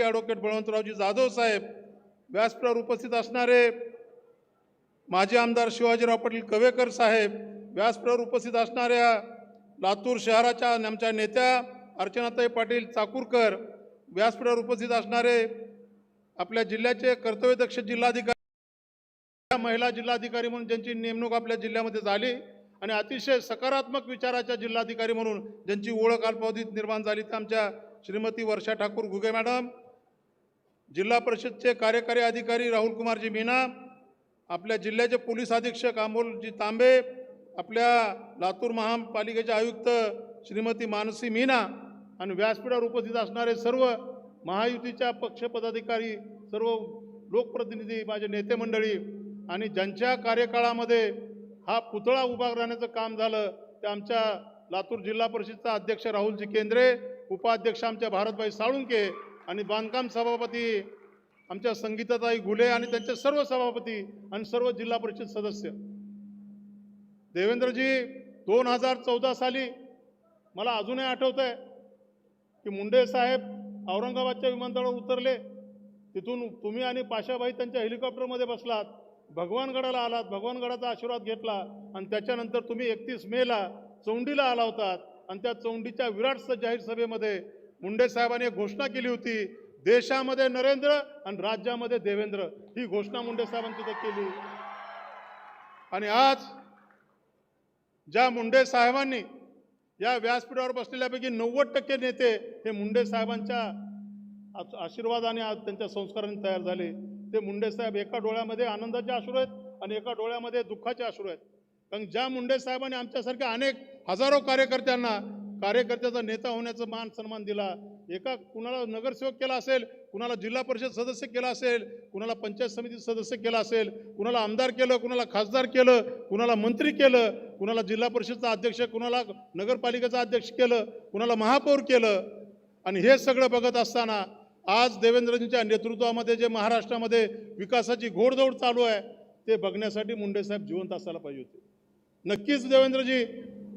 Advocate बळवंतरावजी Jadhav साहेब व्यासपीठावर उपस्थित असणारे माजी आमदार शिवाजीराव पाटील कवेकर साहेब व्यासपीठावर उपस्थित असणाऱ्या लातूर शहराच्या आमच्या नेत्या अर्चनाताई पाटील चाकूरकर व्यासपीठावर उपस्थित असणारे आपल्या जिल्ह्याचे कर्तव्यदक्ष जिल्हाधिकारी महिला जिल्हाधिकारी म्हणून ज्यांची नेमणूक आपल्या जिल्ह्यामध्ये झाली आणि अतिशय सकारात्मक विचाराच्या जिल्हाधिकारी म्हणून ज्यांची ओळख अल्पावधीत निर्माण झाली त्या आमच्या श्रीमती वर्षा ठाकूर घुगे मॅडम. जिल्हा परिषदचे कार्यकारी अधिकारी राहुल कुमारजी मीना आपल्या जिल्ह्याचे पोलीस अधीक्षक अमोलजी तांबे आपल्या लातूर महापालिकेचे आयुक्त श्रीमती मानसी मीना आणि व्यासपीठावर उपस्थित असणारे सर्व महायुतीच्या पक्ष पदाधिकारी सर्व लोकप्रतिनिधी माझे नेते मंडळी आणि ज्यांच्या कार्यकाळामध्ये हा पुतळा उभा राहण्याचं काम झालं ते आमच्या लातूर जिल्हा परिषदचा अध्यक्ष राहुलजी केंद्रे उपाध्यक्ष आमच्या भारतभाई साळुंके आणि बांधकाम सभापती आमच्या संगीताताई घुले आणि त्यांचे सर्व सभापती आणि सर्व जिल्हा परिषद सदस्य. देवेंद्रजी दोन हजार चौदा साली मला अजूनही आठवत आहे की मुंडे साहेब औरंगाबादच्या विमानतळावर उतरले. तिथून तुम्ही आणि पाशाबाई त्यांच्या हेलिकॉप्टरमध्ये बसलात भगवानगडाला आलात भगवानगडाचा आशीर्वाद घेतला आणि त्याच्यानंतर तुम्ही एकतीस मेला चौंडीला आला होतात आणि त्या चौंडीच्या विराट जाहीर सभेमध्ये मुंडे साहेबांनी घोषणा केली होती देशामध्ये नरेंद्र आणि राज्यामध्ये देवेंद्र. ही घोषणा मुंडे साहेबांनी तिथे केली. आणि आज ज्या मुंडे साहेबांनी या व्यासपीठावर बसलेल्यापैकी नव्वद टक्के नेते हे मुंडे साहेबांच्या आशीर्वादाने आज त्यांच्या संस्कारांनी तयार झाले. ते मुंडे साहेब एका डोळ्यामध्ये आनंदाचे अश्रू आहेत आणि एका डोळ्यामध्ये दुःखाचे अश्रू आहेत. कारण ज्या मुंडे साहेबांनी आमच्यासारख्या अनेक हजारो कार्यकर्त्यांना कार्यकर्त्याचा नेता होण्याचा मान सन्मान दिला. एका कुणाला नगरसेवक केला असेल कुणाला जिल्हा परिषद सदस्य केला असेल कुणाला पंचायत समिती सदस्य केला असेल कुणाला आमदार केलं कुणाला खासदार केलं कुणाला मंत्री केलं कुणाला जिल्हा परिषदचा अध्यक्ष कुणाला नगरपालिकेचा अध्यक्ष केलं कुणाला महापौर केलं. आणि हे सगळं बघत असताना आज देवेंद्रजींच्या नेतृत्वामध्ये जे महाराष्ट्रामध्ये विकासाची घोडदौड चालू आहे ते बघण्यासाठी मुंडेसाहेब जिवंत असायला पाहिजे होते. नक्कीच देवेंद्रजी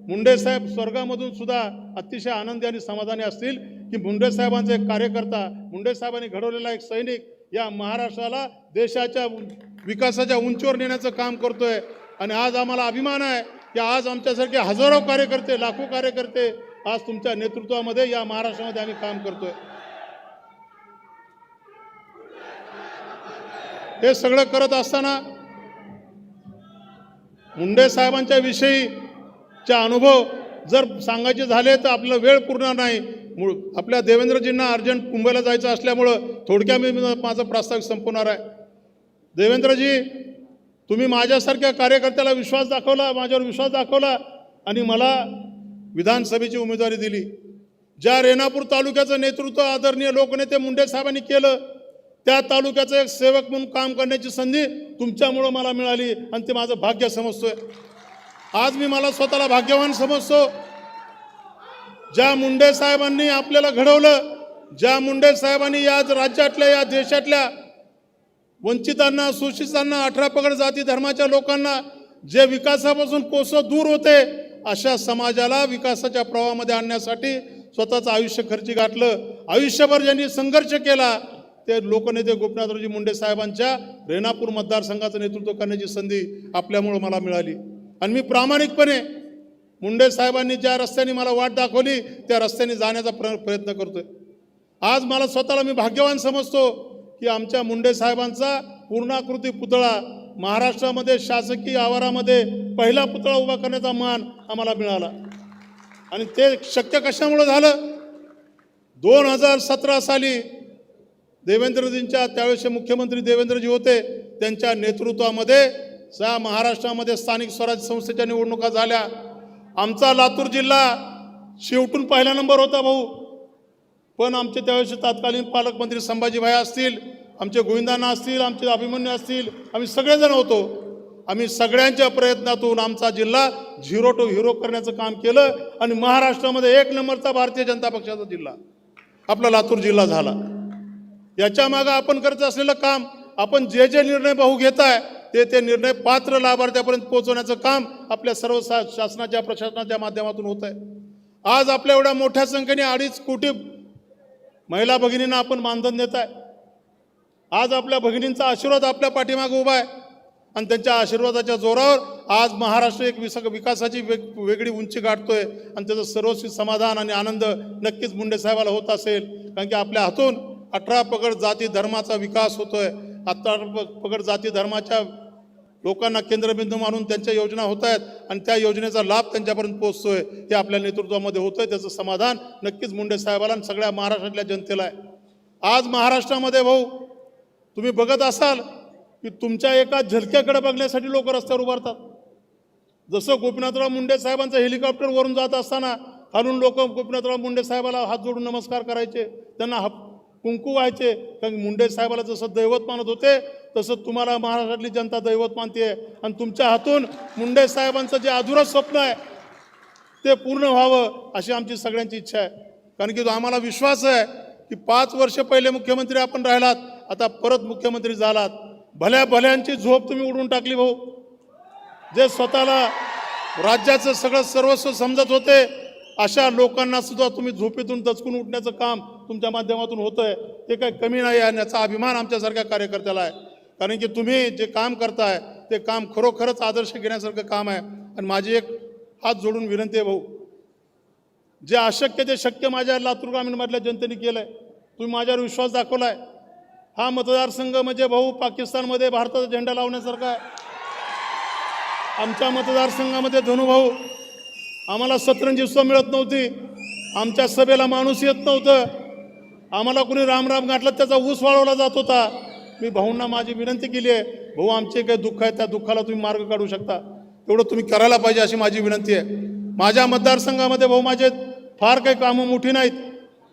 मुंडे साहेब स्वर्गामधून सुद्धा अतिशय आनंदी आणि समाधानी असतील की मुंडे साहेबांचे एक कार्यकर्ता मुंडे साहेबांनी घडवलेला एक सैनिक या महाराष्ट्राला देशाच्या विकासाच्या उंचीवर नेण्याचं काम करतोय. आणि आज आम्हाला अभिमान आहे की आज आमच्यासारखे हजारो कार्यकर्ते लाखो कार्यकर्ते आज तुमच्या नेतृत्वामध्ये या महाराष्ट्रामध्ये आम्ही काम करतोय. हे सगळं करत असताना मुंडे साहेबांच्या विषयी चा अनुभव जर सांगायचे झाले तर आपला वेळ पुरणार नाही. मूळ आपल्या देवेंद्रजींना अर्जंट मुंबईला जायचं असल्यामुळं थोडक्या मी माझा प्रस्ताव संपवणार आहे. देवेंद्रजी तुम्ही माझ्यासारख्या कार्यकर्त्याला विश्वास दाखवला माझ्यावर विश्वास दाखवला आणि मला विधानसभेची उमेदवारी दिली. ज्या रेणापूर तालुक्याचं नेतृत्व आदरणीय लोकनेते मुंडे साहेबांनी केलं त्या तालुक्याचं एक सेवक म्हणून काम करण्याची संधी तुमच्यामुळं मला मिळाली आणि ते माझं भाग्य समजतोय. आज मी मला स्वतःला भाग्यवान समजतो. ज्या मुंडे साहेबांनी आपल्याला घडवलं ज्या मुंडे साहेबांनी या राज्यातल्या या देशातल्या वंचितांना शोषितांना अठरा पगड जाती धर्माच्या लोकांना जे विकासापासून कोसं दूर होते अशा समाजाला विकासाच्या प्रवाहामध्ये आणण्यासाठी स्वतःचं आयुष्य खर्ची गाठलं आयुष्यभर ज्यांनी संघर्ष केला ते लोकनेते गोपीनाथरावजी मुंडे साहेबांच्या रेणापूर मतदारसंघाचं नेतृत्व करण्याची संधी आपल्यामुळं मला मिळाली. आणि मी प्रामाणिकपणे मुंडे साहेबांनी ज्या रस्त्याने मला वाट दाखवली त्या रस्त्याने जाण्याचा प्र प्रयत्न करतोय. आज मला स्वतःला मी भाग्यवान समजतो की आमच्या मुंडे साहेबांचा पूर्णाकृती पुतळा महाराष्ट्रामध्ये शासकीय आवारामध्ये पहिला पुतळा उभा करण्याचा मान आम्हाला मिळाला. आणि ते शक्य कशामुळं झालं? दोन हजार सतरा साली देवेंद्रजींच्या त्यावेळेसचे मुख्यमंत्री देवेंद्रजी होते त्यांच्या नेतृत्वामध्ये सा महाराष्ट्रामध्ये स्थानिक स्वराज्य संस्थेच्या निवडणुका झाल्या. आमचा लातूर जिल्हा शेवटून पहिला नंबर होता भाऊ. पण आमचे त्यावेळेचे तत्कालीन पालकमंत्री संभाजीभाई असतील आमचे गोविंदांना असतील आमचे अभिमन्यू असतील आम्ही सगळेजण होतो. आम्ही सगळ्यांच्या प्रयत्नातून आमचा जिल्हा झिरो टू हिरो करण्याचं काम केलं आणि महाराष्ट्रामध्ये एक नंबरचा भारतीय जनता पक्षाचा जिल्हा आपला लातूर जिल्हा झाला. याच्या मागं आपण करत असलेलं काम आपण जे जे निर्णय भाऊ घेत आहे ते ते निर्णय पात्र लाभार्थ्यापर्यंत पोहोचवण्याचं काम आपल्या सर्व शा शासनाच्या प्रशासनाच्या माध्यमातून होत आहे आज आपल्या एवढ्या मोठ्या संख्येने अडीच कोटी महिला भगिनींना आपण मानधन देत आहे आज आपल्या भगिनींचा आशीर्वाद आपल्या पाठीमागे उभा आहे. आणि त्यांच्या आशीर्वादाच्या जोरावर आज महाराष्ट्र एक विस विकासाची वेग वेगळी उंची गाठतोय. आणि त्याचं सर्वस्वी समाधान आणि आनंद नक्कीच मुंडे साहेबाला होत असेल. कारण की आपल्या हातून अठरा पगड जाती धर्माचा विकास होतोय. अठरा प- पगड जाती धर्माच्या लोकांना केंद्रबिंदू मानून त्यांच्या योजना होत आहेत आणि त्या योजनेचा लाभ त्यांच्यापर्यंत पोहोचतोय हे आपल्या नेतृत्वामध्ये होतंय त्याचं समाधान नक्कीच मुंडे साहेबाला आणि सगळ्या महाराष्ट्रातल्या जनतेला आहे. आज महाराष्ट्रामध्ये भाऊ तुम्ही बघत असाल की तुमच्या एका झलक्याकडे बघण्यासाठी लोक रस्त्यावर उभारतात. जसं गोपीनाथराव मुंडे साहेबांचं हेलिकॉप्टर वरून जात असताना खालून लोक गोपीनाथराव मुंडे साहेबाला हात जोडून नमस्कार करायचे त्यांना हप कुंकू व्हायचे. कारण मुंडे साहेबाला जसं दैवत मानत होते तसं तुम्हाला महाराष्ट्रातली जनता दैवत मानते आणि तुमच्या हातून मुंडे साहेबांचं जे अधुरं स्वप्न आहे ते पूर्ण व्हावं अशी आमची सगळ्यांची इच्छा आहे. कारण की आम्हाला विश्वास आहे की पाच वर्ष पहिले मुख्यमंत्री आपण राहिलात आता परत मुख्यमंत्री झालात. भल्या भल्यांची झोप तुम्ही उडून टाकली भाऊ. जे स्वतःला राज्याचं सगळं सर्वस्व समजत होते अशा लोकांना सुद्धा तुम्ही झोपेतून दचकून उठण्याचं काम तुमच्या माध्यमातून होतं आहे ते काही कमी नाही आहे आणि याचा अभिमान आमच्यासारख्या कार्यकर्त्याला आहे. कारण की तुम्ही जे काम करताय ते काम खरोखरच आदर्श घेण्यासारखं काम आहे. आणि माझी एक हात जोडून विनंती आहे भाऊ जे अशक्य ते शक्य माझ्या लातूर ग्रामीणमधल्या जनतेने केलं आहे तुम्ही माझ्यावर विश्वास दाखवला आहे हा मतदारसंघ म्हणजे भाऊ पाकिस्तानमध्ये भारताचा झेंडा लावण्यासारखा आहे. आमच्या मतदारसंघामध्ये धनुभाऊ आम्हाला सतरंजी सुद्धा मिळत नव्हती. आमच्या सभेला माणूस येत नव्हतं. आम्हाला कोणी रामराम गाठला त्याचा ऊस वाढवला जात होता. मी भाऊंना माझी विनंती केली आहे भाऊ आमचे काही दुःख आहे त्या दुःखाला तुम्ही मार्ग काढू शकता. तेवढं तुम्ही करायला पाहिजे अशी माझी विनंती आहे. माझ्या मतदारसंघामध्ये भाऊ माझे फार काही कामं मोठी नाहीत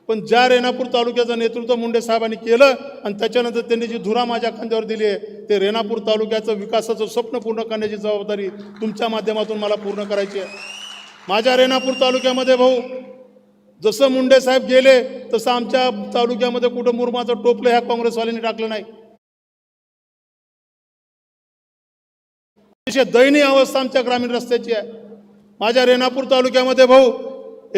पण ज्या रेणापूर तालुक्याचं नेतृत्व मुंडे साहेबांनी केलं आणि त्याच्यानंतर त्यांनी जी धुरा माझ्या खांद्यावर दिली आहे ते रेणापूर तालुक्याचं विकासाचं स्वप्न पूर्ण करण्याची जबाबदारी तुमच्या माध्यमातून मला पूर्ण करायची आहे. माझ्या रेणापूर तालुक्यामध्ये भाऊ जसं मुंडे साहेब गेले तसं आमच्या तालुक्यामध्ये कुठं मुरमाचं टोपलं ह्या काँग्रेसवाल्यांनी टाकलं नाही. अतिशय दयनीय अवस्था आमच्या ग्रामीण रस्त्याची आहे. माझ्या रेणापूर तालुक्यामध्ये भाऊ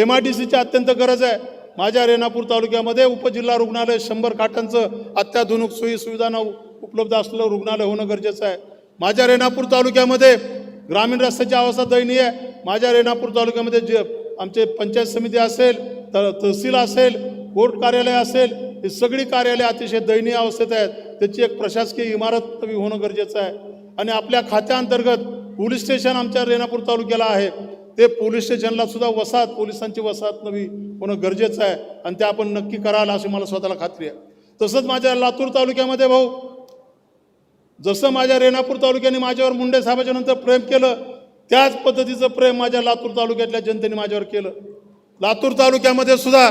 एम आय डी सीची अत्यंत गरज आहे. माझ्या रेणापूर तालुक्यामध्ये उपजिल्हा रुग्णालय शंभर खाटांचं अत्याधुनिक सोयी सुविधांना उपलब्ध असलेलं रुग्णालय होणं गरजेचं आहे. माझ्या रेणापूर तालुक्यामध्ये ग्रामीण रस्त्याची अवस्था दयनीय आहे. माझ्या रेणापूर तालुक्यामध्ये जे आमचे पंचायत समिती असेल त तहसील असेल कोर्ट कार्यालय असेल ही सगळी कार्यालय अतिशय दयनीय अवस्थेत आहेत. त्याची एक प्रशासकीय इमारत हवी होणं गरजेचं आहे. आणि आपल्या खात्याअंतर्गत पोलीस स्टेशन आमच्या रेणापूर तालुक्याला आहे. ते पोलीस स्टेशनला सुद्धा वसाहत पोलिसांची वसाहत नवी होणं गरजेचं आहे. आणि ते आपण नक्की कराल अशी मला स्वतःला खात्री आहे. तसंच माझ्या लातूर तालुक्यामध्ये भाऊ जसं माझ्या रेणापूर तालुक्याने माझ्यावर मुंडे साहेबाच्या नंतर प्रेम केलं त्याच पद्धतीचं प्रेम माझ्या लातूर तालुक्यातल्या जनतेने माझ्यावर केलं. लातूर तालुक्यामध्ये सुद्धा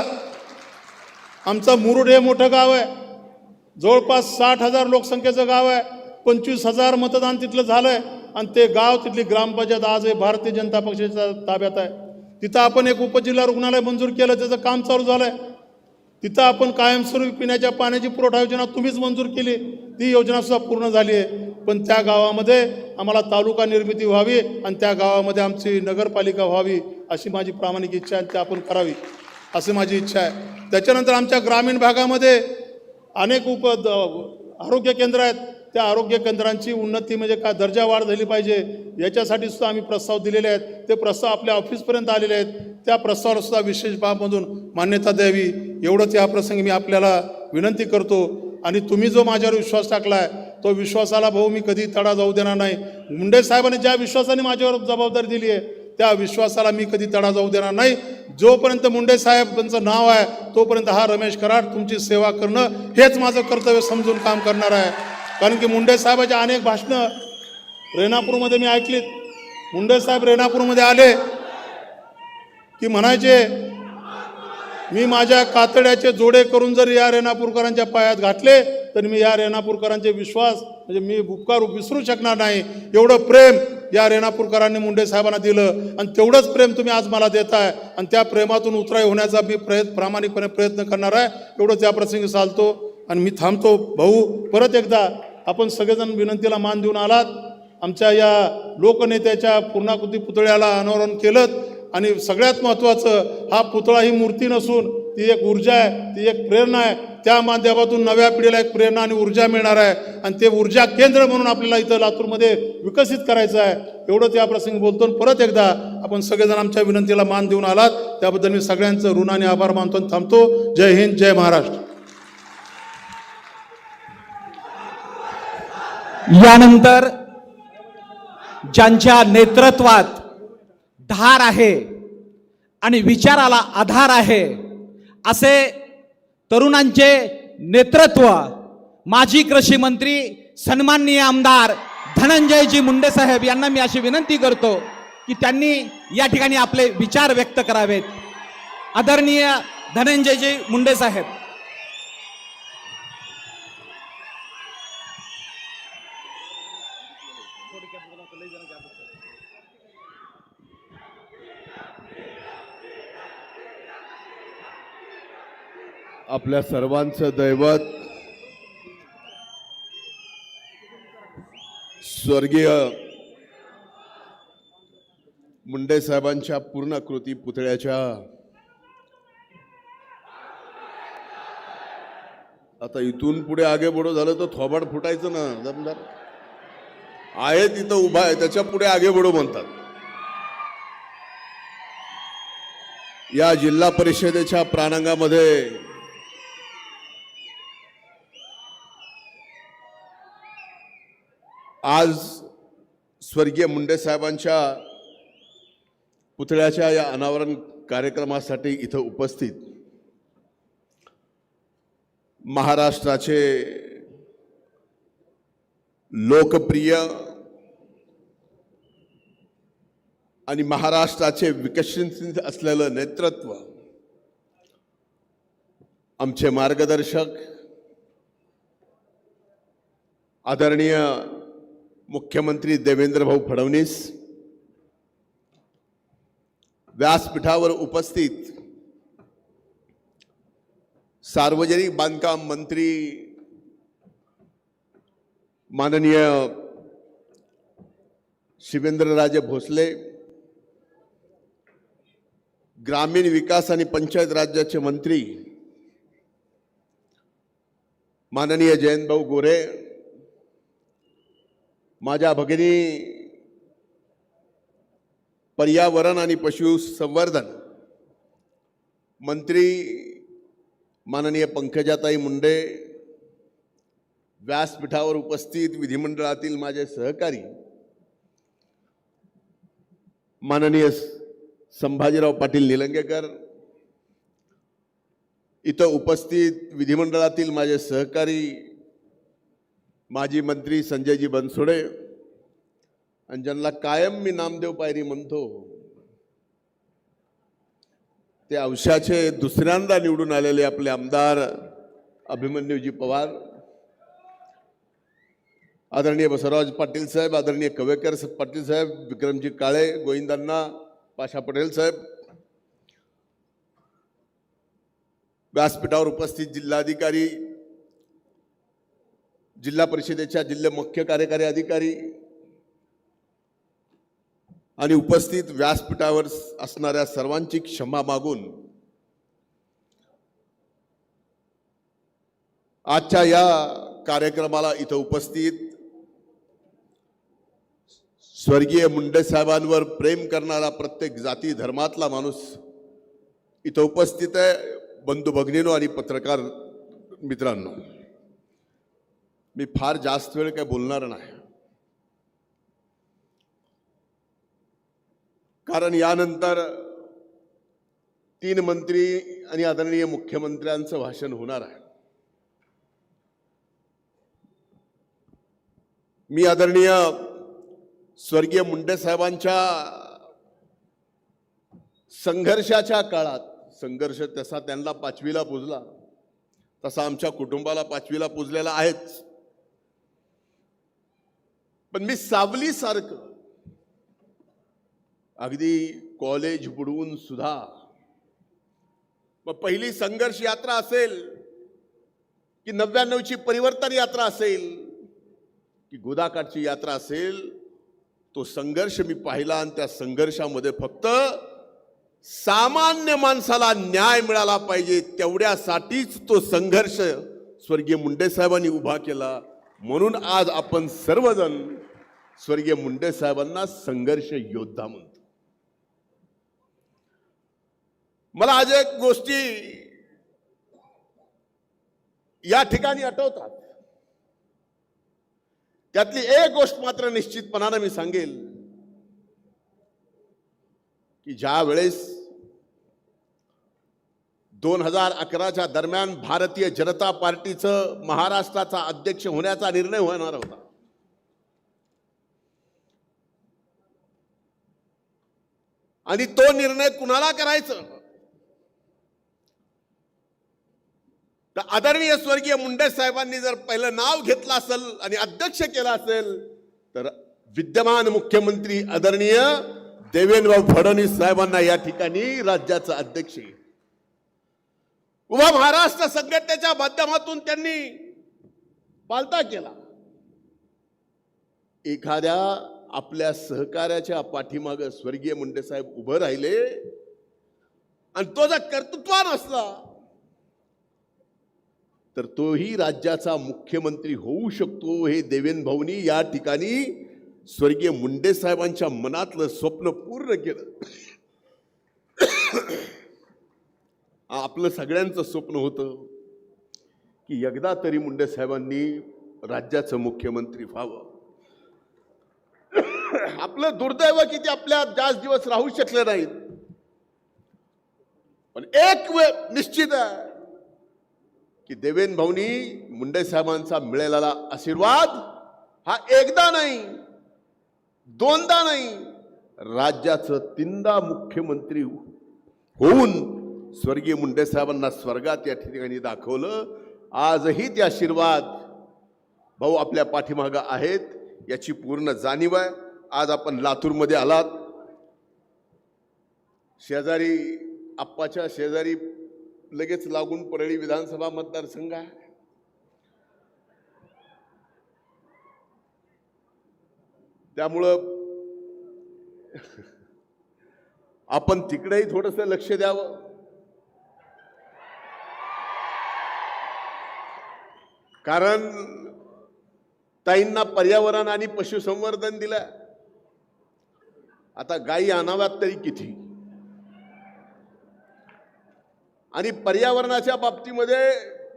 आमचं मुरुड हे मोठं गाव आहे. जवळपास साठ हजार लोकसंख्येचं गाव आहे. पंचवीस हजार मतदान तिथलं झालं आहे आणि ते गाव तिथली ग्रामपंचायत आज हे भारतीय जनता पक्षाच्या ताब्यात आहे. तिथं आपण एक उपजिल्हा रुग्णालय मंजूर केलं त्याचं काम चालू झालं आहे तिथं आपण कायमस्वरूपी पिण्याच्या पाण्याची पुरवठा योजना तुम्हीच मंजूर केली. ती योजनासुद्धा पूर्ण झाली आहे. पण त्या गावामध्ये आम्हाला तालुका निर्मिती व्हावी आणि त्या गावामध्ये आमची नगरपालिका व्हावी अशी माझी प्रामाणिक इच्छा आहे ती आपण करावी अशी माझी इच्छा आहे. त्याच्यानंतर आमच्या ग्रामीण भागामध्ये अनेक उप द- आरोग्य केंद्र आहेत. त्या आरोग्य केंद्रांची उन्नती म्हणजे काय? दर्जा वाढ झाली पाहिजे. याच्यासाठी सुद्धा आम्ही प्रस्ताव दिलेले आहेत. ते प्रस्ताव आपल्या ऑफिसपर्यंत आलेले आहेत. त्या प्रस्तावाला सुद्धा विशेष बाबमधून मान्यता द्यावी. एवढंच या प्रसंगी मी आपल्याला विनंती करतो. आणि तुम्ही जो माझ्यावर विश्वास टाकला आहे तो विश्वासाला भाऊ मी कधी तडा जाऊ देणार नाही. मुंडे साहेबांनी ज्या विश्वासाने माझ्यावर जबाबदारी दिली आहे त्या विश्वासाला मी कधी तडा जाऊ देणार नाही. जोपर्यंत मुंडे साहेबांचं नाव आहे तोपर्यंत हा रमेश कराड तुमची सेवा करणं हेच माझं कर्तव्य समजून काम करणार आहे. कारण की मुंडे साहेबाच्या अनेक भाषणं रेणापूरमध्ये मी ऐकलीत. मुंडे साहेब रेणापूरमध्ये आले की म्हणायचे मी माझ्या कातड्याचे जोडे करून जर या रेणापूरकरांच्या पायात घातले तर मी या रेणापूरकरांचे विश्वास म्हणजे मी उपकार विसरू शकणार नाही. एवढं प्रेम या रेणापूरकरांनी मुंडे साहेबांना दिलं आणि तेवढंच प्रेम तुम्ही आज मला देताय. आणि त्या प्रेमातून उतराई होण्याचा मी प्रयत्न प्रामाणिकपणे प्रयत्न करणार आहे. एवढंच त्या प्रसंगी चालतो आणि मी थांबतो. भाऊ परत एकदा आपण सगळेजण विनंतीला मान देऊन आलात. आमच्या या लोकनेत्याच्या पूर्णाकृती पुतळ्याला अनावरण केलं आणि सगळ्यात महत्त्वाचं हा पुतळा ही मूर्ती नसून ती एक ऊर्जा आहे ती एक प्रेरणा आहे. त्या माध्यमातून नव्या पिढीला एक प्रेरणा आणि ऊर्जा मिळणार आहे. आणि ते ऊर्जा केंद्र म्हणून आपल्याला इथं लातूरमध्ये विकसित करायचं आहे. एवढंच या प्रसंगी बोलतो आणि परत एकदा आपण सगळेजण आमच्या विनंतीला मान देऊन आलात. त्याबद्दल मी सगळ्यांचं ऋण आणि आभार मानतो आणि थांबतो. जय हिंद जय महाराष्ट्र. यानंतर ज्यांच्या नेतृत्वात धार आहे आणि विचाराला आधार आहे असे तरुणांचे नेतृत्व माजी कृषी मंत्री सन्माननीय आमदार धनंजयजी मुंडे साहेब यांना मी अशी विनंती करतो की त्यांनी या ठिकाणी आपले विचार व्यक्त करावेत. आदरणीय धनंजयजी मुंडे साहेब आपल्या सर्वांचं दैवत स्वर्गीय मुंडे साहेबांच्या पूर्ण कृती पुतळ्याच्या. आता इथून पुढे आगे बोडो झालं तर थोबाड फुटायचं ना दमदार आहे तिथं उभा आहे त्याच्या पुढे आगे बोडो म्हणतात. या जिल्हा परिषदेच्या प्रांगणामध्ये आज स्वर्गीय मुंडे साहेबांच्या पुतळ्याच्या या अनावरण कार्यक्रमासाठी इथं उपस्थित महाराष्ट्राचे लोकप्रिय आणि महाराष्ट्राचे विकसित असलेलं नेतृत्व आमचे मार्गदर्शक आदरणीय मुख्यमंत्री देवेंद्र भाऊ फडणवीस व्यासपीठावर उपस्थित सार्वजनिक बांधकाम मंत्री माननीय शिवेंद्रराजे भोसले ग्रामीण विकास आणि पंचायत राज्याचे मंत्री माननीय जयंतभाऊ गोरे माझ्या भगिनी पर्यावरण आणि पशुसंवर्धन मंत्री माननीय पंकजाताई मुंडे व्यासपीठावर उपस्थित विधिमंडळातील माझे सहकारी माननीय संभाजीराव पाटील निलंगेकर इथं उपस्थित विधिमंडळातील माझे सहकारी माजी मंत्री संजयजी बनसोडे आणि ज्यांना कायम मी नामदेव पायरी म्हणतो ते औशाचे दुसऱ्यांदा निवडून आलेले आपले आमदार अभिमन्यूजी पवार आदरणीय बसवराज पाटील साहेब आदरणीय कवेकर पाटील साहेब विक्रमजी काळे गोविंदांना पाशा पटेल साहेब व्यासपीठावर उपस्थित जिल्हाधिकारी जिल्हा परिषदेच्या जिल्हा मुख्य कार्यकारी अधिकारी आणि उपस्थित व्यासपीठावर असणाऱ्या सर्वांची क्षमा मागून आजच्या या कार्यक्रमाला इथं उपस्थित स्वर्गीय मुंडे साहेबांवर प्रेम करणारा प्रत्येक जाती धर्मातला माणूस इथं उपस्थित आहे. बंधू भगिनीनो आणि पत्रकार मित्रांनो. मी फार जास्त वेळ काय बोलणार नाही. कारण यानंतर तीन मंत्री आणि आदरणीय मुख्यमंत्र्यांचं भाषण होणार आहे. मी आदरणीय स्वर्गीय मुंडे साहेबांच्या संघर्षाच्या काळात संघर्ष तसा त्यांना पाचवीला पुजला तसा आमच्या कुटुंबाला पाचवीला पुजलेला आहेच. पण मी सावलीसारखं अगदी कॉलेज बुडवून सुद्धा. मग पहिली संघर्ष यात्रा असेल की नव्याण्णवची परिवर्तन यात्रा असेल की गोदाकाठची यात्रा असेल तो संघर्ष मी पाहिला आणि त्या संघर्षामध्ये फक्त सामान्य माणसाला न्याय मिळाला पाहिजे तेवढ्यासाठीच तो संघर्ष स्वर्गीय मुंडे साहेबांनी उभा केला. म्हणून आज आपण सर्वजण स्वर्गीय मुंडे साहेबांना संघर्ष योद्धा म्हणतो. मला आज एक गोष्टी या ठिकाणी आठवतात. त्यातली एक गोष्ट मात्र निश्चितपणानं मी सांगेल की ज्या वेळेस दोन हजार अकराच्या दरम्यान भारतीय जनता पार्टीचं महाराष्ट्राचा अध्यक्ष होण्याचा निर्णय होणार होता. आणि तो निर्णय कुणाला करायचं? तर आदरणीय स्वर्गीय मुंडे साहेबांनी जर पहिलं नाव घेतलं असेल आणि अध्यक्ष केला असेल तर विद्यमान मुख्यमंत्री आदरणीय देवेंद्रभाऊ फडणवीस साहेबांना या ठिकाणी राज्याचा अध्यक्ष उभा महाराष्ट्र संघटनेच्या माध्यमातून त्यांनी पालता केला. एखाद्या आपल्या सहकार्याच्या पाठीमाग स्वर्गीय मुंडे साहेब उभं राहिले आणि तो जर कर्तृत्वान असला तर तोही राज्याचा मुख्यमंत्री होऊ शकतो हे देवेंद्र भाऊनी या ठिकाणी स्वर्गीय मुंडे साहेबांच्या मनातलं स्वप्न पूर्ण केलं. आपलं सगळ्यांचं स्वप्न होतं की एकदा तरी मुंडे साहेबांनी राज्याचं मुख्यमंत्री व्हावं. आपलं दुर्दैव की ते आपल्या जास्त दिवस राहू शकले नाहीत. पण एक वेळ निश्चित आहे की देवेंद्र भाऊनी मुंडे साहेबांचा मिळालेला आशीर्वाद हा एकदा नाही दोनदा नाही राज्याचं तीनदा मुख्यमंत्री होऊन स्वर्गीय मुंडेसाहेबांना स्वर्गात या ठिकाणी दाखवलं. आजही ते आशीर्वाद भाऊ आपल्या पाठीमागं आहेत याची पूर्ण जाणीव आहे. आज आपण लातूरमध्ये आलात. शेजारी आप्पाच्या शेजारी लगेच लागून परळी विधानसभा मतदारसंघ आहे. त्यामुळं आपण तिकडेही थोडंसं लक्ष द्यावं. कारण ताईंना पर्यावरण आणि पशुसंवर्धन दिलं. आता गायी आणाव्यात तरी किती? आणि पर्यावरणाच्या बाबतीमध्ये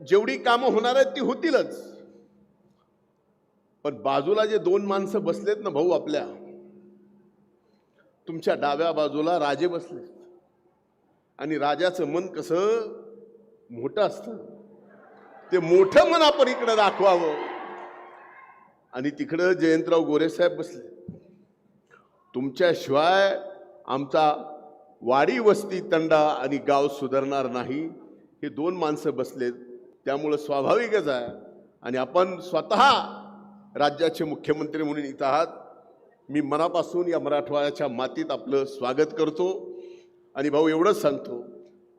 जेवढी कामं होणार आहेत ती होतीलच. पण बाजूला जे दोन माणसं बसलेत ना भाऊ आपल्या तुमच्या डाव्या बाजूला राजे बसले आणि राजाचं मन कसं मोठं असतं. ते मोठं मन इकडं दाखवावं. आणि तिकडं जयंतराव गोरेसाहेब बसले. तुमच्याशिवाय आमचा वाडी वस्ती तंडा आणि गाव सुधारणार नाही. हे दोन माणसं बसलेत. त्यामुळं स्वाभाविकच आहे. आणि आपण स्वतः राज्याचे मुख्यमंत्री म्हणून इथं आहात. मी मनापासून या मराठवाड्याच्या मातीत आपलं स्वागत करतो. आणि भाऊ एवढंच सांगतो.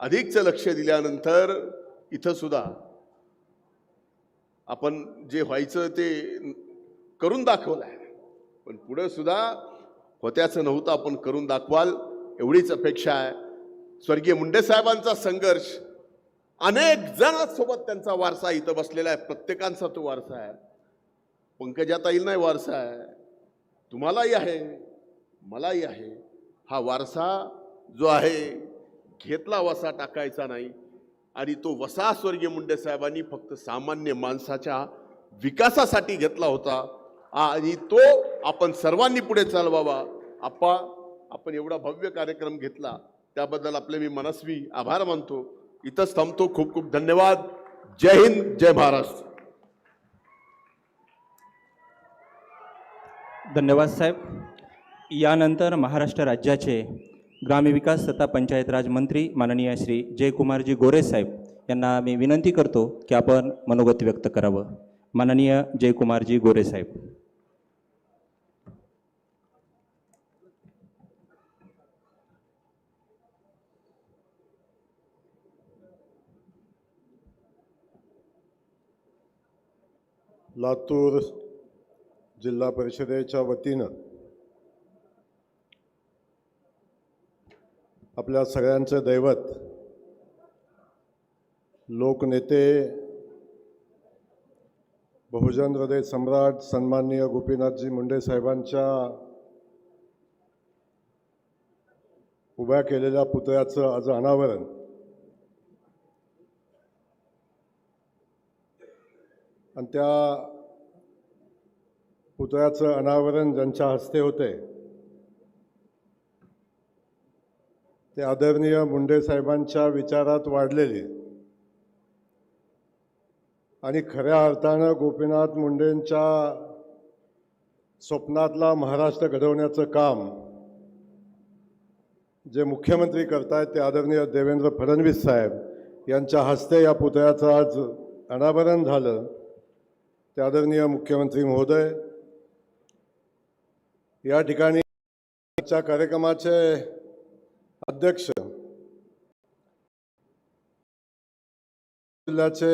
अधिकचं लक्ष दिल्यानंतर इथं सुद्धा आपण जे व्हायचं ते करून दाखवलं आहे पण पुढं सुद्धा होत्याचं नव्हतं आपण करून दाखवाल एवढीच अपेक्षा आहे. स्वर्गीय मुंडे साहेबांचा संघर्ष अनेक जणांसोबत त्यांचा वारसा इथं बसलेला आहे प्रत्येकांचा तो वारसा आहे. पंकजाताईल नाही वारसा आहे तुम्हालाही आहे मलाही आहे. हा वारसा जो आहे घेतला वासा टाकायचा नाही. आणि तो वसा स्वर्गीय मुंडे साहेबांनी फक्त सामान्य माणसाच्या विकासासाठी घेतला होता. आणि तो आपण सर्वांनी पुढे चालवावा. आप्पा आपण एवढा भव्य कार्यक्रम घेतला. त्याबद्दल आपले मी मनस्वी आभार मानतो. इथंच थांबतो. खूप खूप धन्यवाद. जय हिंद जय महाराष्ट्र. धन्यवाद साहेब. यानंतर महाराष्ट्र राज्याचे ग्रामविकास तथा पंचायत राज मंत्री माननीय श्री जयकुमारजी गोरे साहेब यांना मी विनंती करतो की आपण मनोगत व्यक्त करावं. माननीय जयकुमारजी गोरे साहेब. लातूर जिल्हा परिषदेच्या वतीनं आपल्या सगळ्यांचे दैवत लोकनेते बहुजन हृदय सम्राट सन्माननीय गोपीनाथजी मुंडे साहेबांच्या उभ्या केलेल्या पुतळ्याचं आज अनावरण. आणि त्या पुतळ्याचं अनावरण ज्यांच्या हस्ते होते ते आदरणीय मुंडे साहेबांच्या विचारात वाढलेली. आणि खऱ्या अर्थानं गोपीनाथ मुंडेंच्या स्वप्नातला महाराष्ट्र घडवण्याचं काम जे मुख्यमंत्री करतायत ते आदरणीय देवेंद्र फडणवीस साहेब यांच्या हस्ते या पुतळ्याचं आज अनावरण झालं. ते आदरणीय मुख्यमंत्री महोदय या ठिकाणी कार्यक्रमाचे अध्यक्ष. जिल्ह्याचे